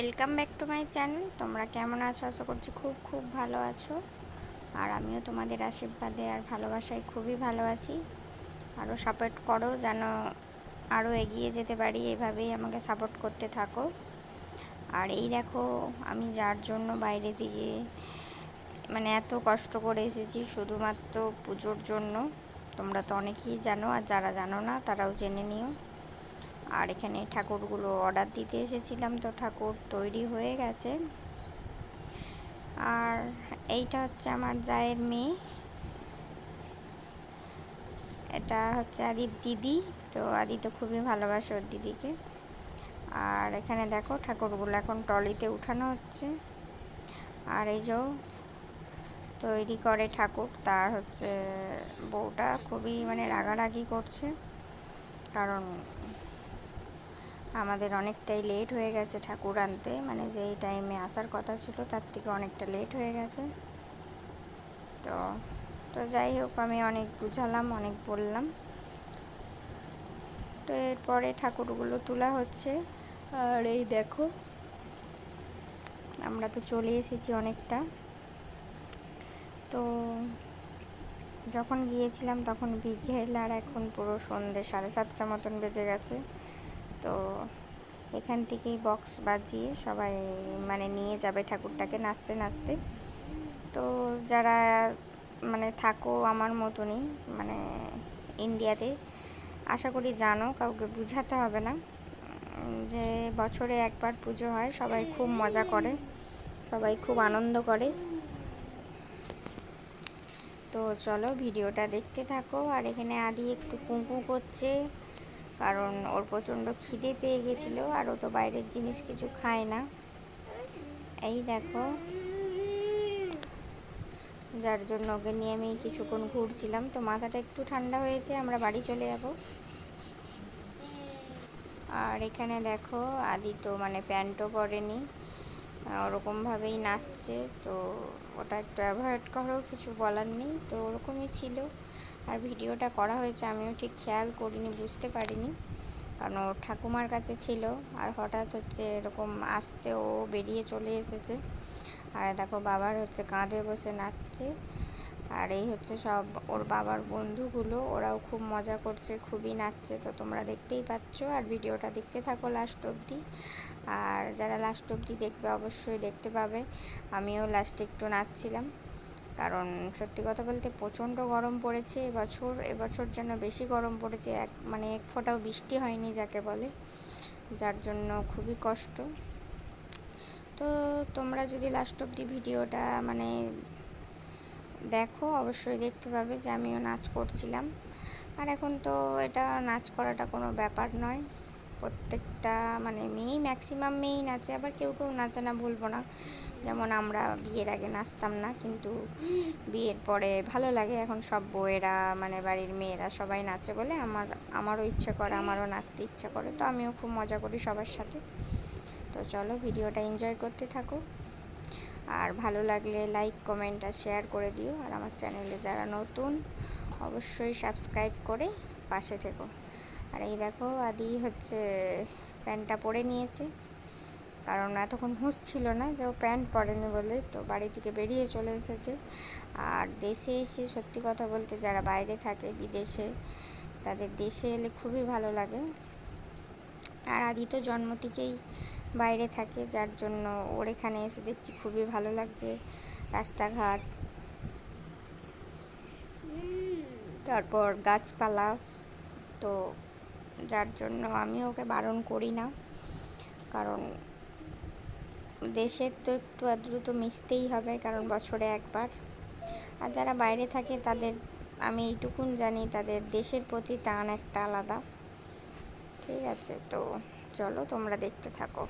Welcome back to my channel তোমরা কেমন আছো? আশা করছি খুব খুব ভালো আছো। আর আমিও তোমাদের আশীর্বাদে আর ভালোবাসায় খুবই ভালো আছি। আরও সাপোর্ট করো যেন আরও এগিয়ে যেতে পারি, এভাবেই আমাকে সাপোর্ট করতে থাকো। আর এই দেখো, আমি যার জন্য বাইরে দিয়ে মানে এত কষ্ট করে এসেছি, শুধুমাত্র পুজোর জন্য। তোমরা তো অনেকেই জানো, আর যারা জানো না, তারাও জেনে নিও। আর এখানে ঠাকুরগুলো অর্ডার দিতে এসেছিলাম তো ঠাকুর তৈরি হয়ে গেছে। আর এইটা হচ্ছে আমার জায়ের মেয়ে। এটা হচ্ছে আদির দিদি, তো আদি তো খুবই ভালোবাসে ওর দিদিকে। আর এখানে দেখো ঠাকুরগুলো এখন টলিতে উঠানো হচ্ছে। আর এই যে তৈরি করে ঠাকুর, তার হচ্ছে বউটা খুবই মানে রাগারাগি করছে। কারণ আমাদের অনেকটাই লেট হয়ে গেছে ঠাকুর আনতে। মানে যেই টাইমে আসার কথা ছিল, তার থেকে অনেকটা লেট হয়ে গেছে। তো তো যাই হোক, আমি অনেক বুঝালাম, অনেক বললাম। তো এরপরে ঠাকুরগুলো তোলা হচ্ছে। আর এই দেখো, আমরা তো চলে এসেছি অনেকটা। তো যখন গিয়েছিলাম, তখন বিকেল আর এখন পুরো সন্ধ্যে সাড়ে সাতটা মতন বেজে গেছে। তো এখান থেকেই বক্স বাজিয়ে সবাই মানে নিয়ে যাবে ঠাকুরটাকে নাচতে নাচতে। তো যারা মানে থাকো আমার মতনই মানে ইন্ডিয়াতে, আশা করি জানো, কাউকে বুঝাতে হবে না, যে বছরে একবার পুজো হয়, সবাই খুব মজা করে, সবাই খুব আনন্দ করে। তো চলো ভিডিওটা দেখতে থাকো, আর এখানে আদি একটু কুঁকু করছে। কারণ ওর প্রচণ্ড খিদে পেয়ে গেছিল আর ও তো বাইরের জিনিস কিছু খায় না। এই দেখো। যার জন্য ওকে নিয়ে আমি কিছুক্ষণ ঘুরছিলাম। তো মাথাটা একটু ঠান্ডা হয়েছে, আমরা বাড়ি চলে যাব। আর এখানে দেখো আদি তো মানে প্যান্টও পরেনি ওরকমভাবেই নাচছে। তো ওটা একটু অ্যাভয়েড করো, কিছু বলার নেই। তো ওরকমই ছিল। আর ভিডিওটা করা হয়েছে, আমিও ঠিক খেয়াল করিনি, বুঝতে পারিনি। কারণ ও ঠাকুমার কাছে ছিল, আর হঠাৎ হচ্ছে এরকম আসতে ও বেরিয়ে চলে এসেছে। আর দেখো, বাবার হচ্ছে কাঁধে বসে নাচছে। আর এই হচ্ছে সব ওর বাবার বন্ধুগুলো, ওরাও খুব মজা করছে, খুবই নাচছে। তো তোমরা দেখতেই পাচ্ছ, আর ভিডিওটা দেখতে থাকো লাস্ট অবধি। আর যারা লাস্ট অবধি দেখবে, অবশ্যই দেখতে পাবে। আমিও লাস্টে একটু নাচছিলাম। কারণ সত্যি কথা বলতে প্রচণ্ড গরম পড়েছে, এবছর এবছর যেন বেশি গরম পড়েছে, এক মানে এক ফোঁটাও বৃষ্টি হয়নি যাকে বলে, যার জন্য খুবই কষ্ট। তো তোমরা যদি লাস্ট অব্দি ভিডিওটা মানে দেখো, অবশ্যই দেখতে পাবে যে আমিও নাচ করছিলাম। আর এখন তো এটা নাচ করাটা কোনো ব্যাপার নয়। প্রত্যেকটা মানে মেয়েই ম্যাক্সিমাম মেয়েই নাচে আবার কেউ কেউ নাচে না ভুলবো না। যেমন আমরা বিয়ের আগে নাচতাম না, কিন্তু বিয়ের পরে ভালো লাগে। এখন সব বউয়েরা মানে বাড়ির মেয়েরা সবাই নাচে বলে আমার, আমারও ইচ্ছে করে, আমারও নাচতে ইচ্ছা করে, তো আমিও খুব মজা করি সবার সাথে। তো চলো ভিডিওটা এনজয় করতে থাকো। আর ভালো লাগলে লাইক কমেন্ট আর শেয়ার করে দিও। আর আমার চ্যানেলে যারা নতুন, অবশ্যই সাবস্ক্রাইব করে পাশে থেকো। আর এই দেখো আদি হচ্ছে প্যান্টটা পরে নিয়েছে। কারণ এতক্ষণ হুঁশ ছিল না যে ও প্যান্ট পরেনি বলে তো বাড়ি থেকে বেরিয়ে চলে এসেছে। আর দেশে এসে সত্যি কথা বলতে যারা বাইরে থাকে বিদেশে, তাদের দেশে এলে খুবই ভালো লাগে। আর আদি তো জন্ম থেকেই বাইরে থাকে, যার জন্য ওর এখানে এসে দেখছি খুবই ভালো লাগছে রাস্তাঘাট। তারপর গাছপালা, তো যার জন্য আমি ওকে বারণ করি না। কারণ দেশের তো একটু আদ্রুত মিশতেই হবে কারণ বছরে একবার। আর যারা বাইরে থাকে তাদের, আমি এইটুকুন জানি, তাদের দেশের প্রতি টান একটা আলাদা। ঠিক আছে, তো চলো তোমরা দেখতে থাকো।